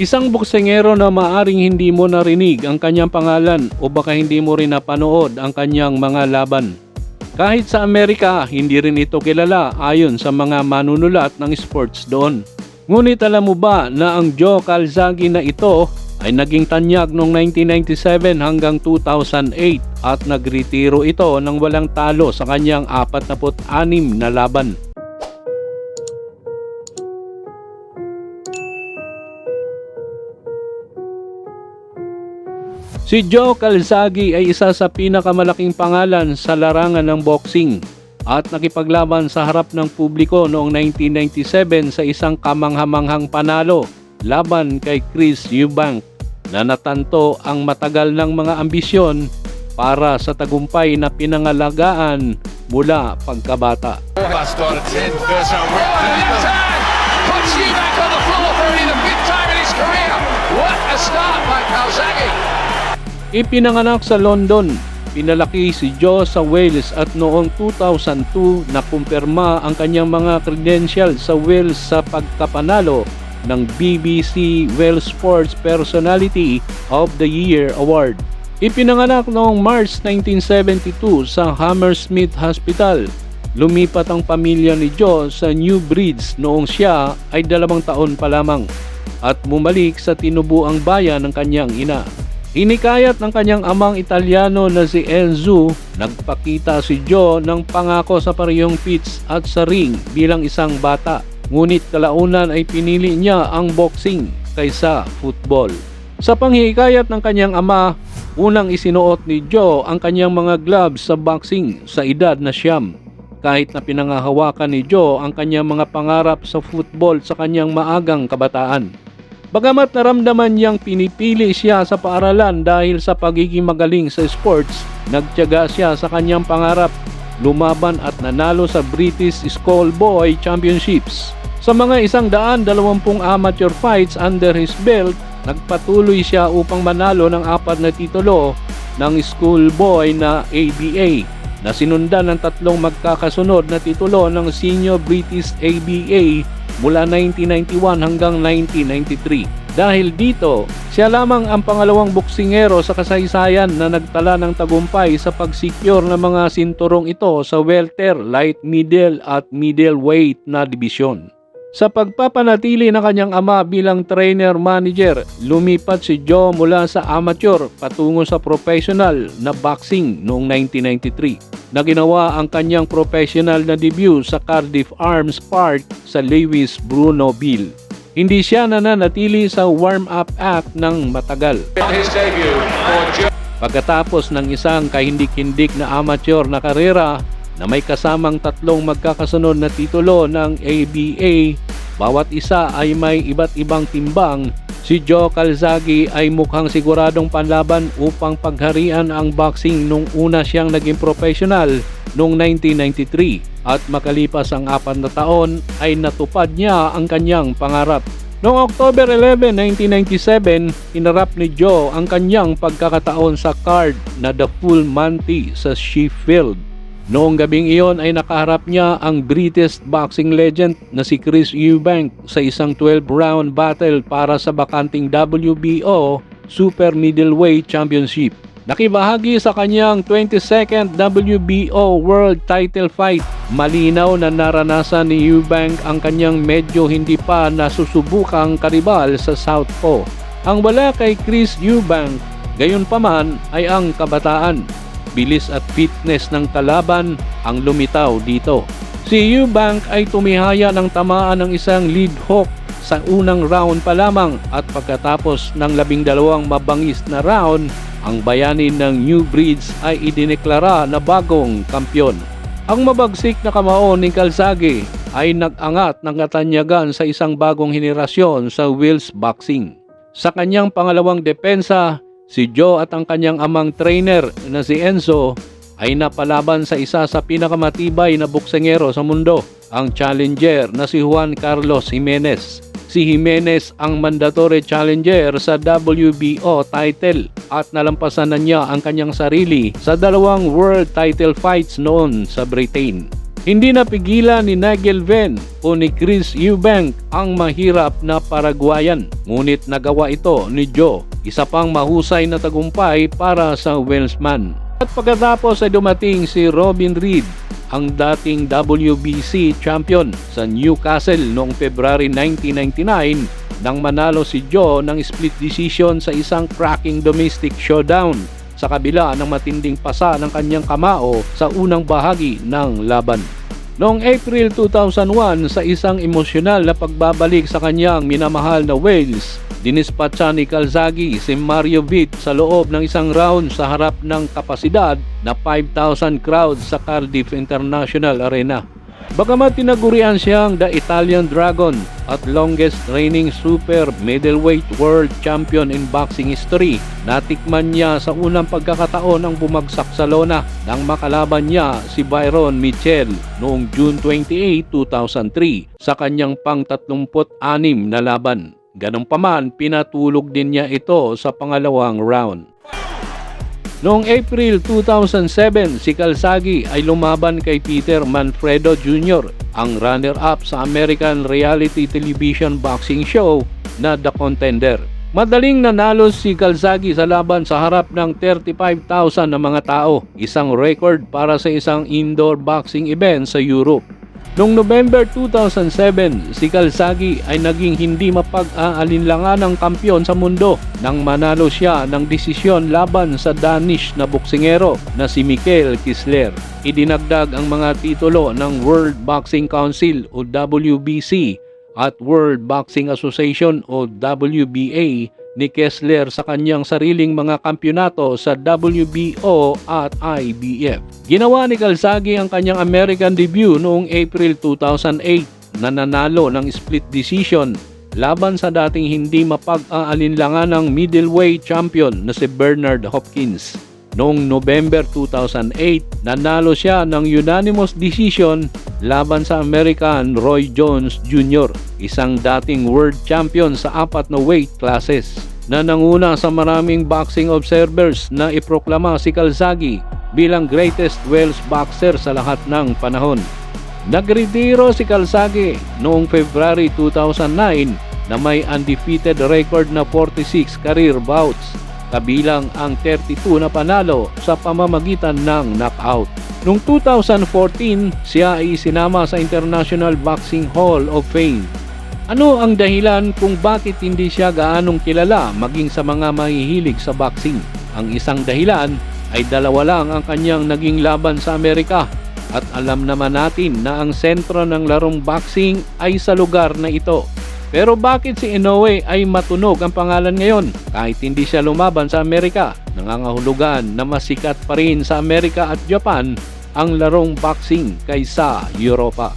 Isang boksingero na maaring hindi mo narinig ang kanyang pangalan o baka hindi mo rin napanood ang kanyang mga laban. Kahit sa Amerika, hindi rin ito kilala ayon sa mga manunulat ng sports doon. Ngunit alam mo ba na ang Joe Calzaghe na ito ay naging tanyag noong 1997 hanggang 2008 at nagretiro ito ng walang talo sa kanyang 46 na laban. Si Joe Calzaghe ay isa sa pinakamalaking pangalan sa larangan ng boxing at nakipaglaban sa harap ng publiko noong 1997 sa isang kamanghamanghang panalo laban kay Chris Eubank na natanto ang matagal ng mga ambisyon para sa tagumpay na pinangalagaan mula pagkabata. Last started 10, first round left hand! Puts you back on the floor for only the fifth time in his career. What a start by Calzaghe. Ipinanganak sa London, pinalaki si Joe sa Wales at noong 2002 nakumpirma ang kanyang mga credentials sa Wales sa pagkapanalo ng BBC Wales Sports Personality of the Year Award. Ipinanganak noong March 1972 sa Hammersmith Hospital. Lumipat ang pamilya ni Joe sa New Bridge noong siya ay dalawang taon pa lamang at bumalik sa tinubuang bayan ng kanyang ina. Hinikayat ng kanyang amang Italiano na si Enzo, nagpakita si Joe ng pangako sa parehong pitch at sa ring bilang isang bata. Ngunit kalaunan ay pinili niya ang boxing kaysa football. Sa panghihikayat ng kanyang ama, unang isinuot ni Joe ang kanyang mga gloves sa boxing sa edad na siyam. Kahit na pinangahawakan ni Joe ang kanyang mga pangarap sa football sa kanyang maagang kabataan. Bagamat naramdaman niyang pinipili siya sa paaralan dahil sa pagiging magaling sa sports, nagtiyaga siya sa kanyang pangarap, lumaban at nanalo sa British Schoolboy Championships. Sa mga isang daan dalawampung amateur fights under his belt, nagpatuloy siya upang manalo ng apat na titulo ng schoolboy na ABA na sinundan ng tatlong magkakasunod na titulo ng Senior British ABA mula 1991 hanggang 1993. Dahil dito, siya lamang ang pangalawang boksingero sa kasaysayan na nagtala ng tagumpay sa pagsikyur ng mga sinturong ito sa welter, light middle at middleweight na dibisyon. Sa pagpapanatili ng kanyang ama bilang trainer-manager, lumipat si Joe mula sa amateur patungo sa professional na boxing noong 1993 na ginawa ang kanyang professional na debut sa Cardiff Arms Park sa Lewis Bruno Bill. Hindi siya nananatili sa warm-up act ng matagal. Pagkatapos ng isang kahindik-hindik na amateur na karera na may kasamang tatlong magkakasunod na titulo ng ABA, bawat isa ay may iba't ibang timbang, si Joe Calzaghe ay mukhang siguradong panlaban upang pagharian ang boxing nung una siyang naging professional noong 1993 at makalipas ang apat na taon ay natupad niya ang kanyang pangarap. Noong October 11, 1997, hinarap ni Joe ang kanyang pagkakataon sa card na The Full Monty sa Sheffield. Noong gabing iyon ay nakaharap niya ang British boxing legend na si Chris Eubank sa isang 12-round battle para sa bakanting WBO Super Middleweight Championship. Nakibahagi sa kanyang 22nd WBO World Title fight. Malinaw na naranasan ni Eubank ang kanyang medyo hindi pa nasusubukang karibal sa Southpaw. Ang wala kay Chris Eubank, gayon paman ay ang kabataan. Bilis at fitness ng kalaban ang lumitaw dito. Si Eubank ay tumihaya ng tamaan ng isang lead hook sa unang round pa lamang at pagkatapos ng labing dalawang mabangis na round, ang bayani ng New Breeds ay idineklara na bagong kampyon. Ang mabagsik na kamao ni Calzaghe ay nag-angat ng katanyagan sa isang bagong henerasyon sa Wales Boxing. Sa kanyang pangalawang depensa, si Joe at ang kanyang amang trainer na si Enzo ay napalaban sa isa sa pinakamatibay na boksengero sa mundo, ang challenger na si Juan Carlos Jimenez. Si Jimenez ang mandatory challenger sa WBO title at nalampasan na niya ang kanyang sarili sa dalawang world title fights noon sa Britain. Hindi napigilan ni Nigel Venn o ni Chris Eubank ang mahirap na Paraguayan. Ngunit nagawa ito ni Joe, isa pang mahusay na tagumpay para sa Welshman. At pagkatapos ay dumating si Robin Reed, ang dating WBC champion sa Newcastle noong February 1999 nang manalo si Joe ng split decision sa isang cracking domestic showdown sa kabila ng matinding pasa ng kanyang kamao sa unang bahagi ng laban. Noong April 2001 sa isang emosyonal na pagbabalik sa kanyang minamahal na Wales, dinispatsa ni Calzaghe si Mario Vitt sa loob ng isang round sa harap ng kapasidad na 5,000 crowd sa Cardiff International Arena. Bagamat tinagurian siyang the Italian Dragon at longest reigning super middleweight world champion in boxing history, natikman niya sa unang pagkakataon ang bumagsak sa lona nang makalaban niya si Byron Mitchell noong June 28, 2003 sa kanyang pang-36 na laban. Ganong paman, pinatulog din niya ito sa pangalawang round. Noong April 2007, si Calzaghe ay lumaban kay Peter Manfredo Jr., ang runner-up sa American reality television boxing show na The Contender. Madaling nanalo si Calzaghe sa laban sa harap ng 35,000 na mga tao, isang record para sa isang indoor boxing event sa Europe. Noong November 2007, si Calzaghe ay naging hindi mapag-aalinlangan ng kampyon sa mundo nang manalo siya ng desisyon laban sa Danish na boksingero na si Mikael Kisler. Idinagdag ang mga titulo ng World Boxing Council o WBC at World Boxing Association o WBA ni Kessler sa kanyang sariling mga kampyonato sa WBO at IBF. Ginawa ni Calzaghe ang kanyang American debut noong April 2008 na nanalo ng split decision laban sa dating hindi mapag-aalinlangan ng middleweight champion na si Bernard Hopkins. Noong November 2008, nanalo siya ng unanimous decision laban sa American Roy Jones Jr., isang dating world champion sa apat na weight classes na nanguna sa maraming boxing observers na iproklama si Calzaghe bilang greatest Welsh boxer sa lahat ng panahon. Nagretiro si Calzaghe noong February 2009 na may undefeated record na 46 career bouts kabilang ang 32 na panalo sa pamamagitan ng knockout. Noong 2014, siya ay isinama sa International Boxing Hall of Fame. Ano ang dahilan kung bakit hindi siya gaanong kilala maging sa mga mahihilig sa boxing? Ang isang dahilan ay dalawa lang ang kanyang naging laban sa Amerika at alam naman natin na ang sentro ng larong boxing ay sa lugar na ito. Pero bakit si Inoue ay matunog ang pangalan ngayon kahit hindi siya lumaban sa Amerika? Nangangahulugan na masikat pa rin sa Amerika at Japan ang larong boxing kaysa Europa.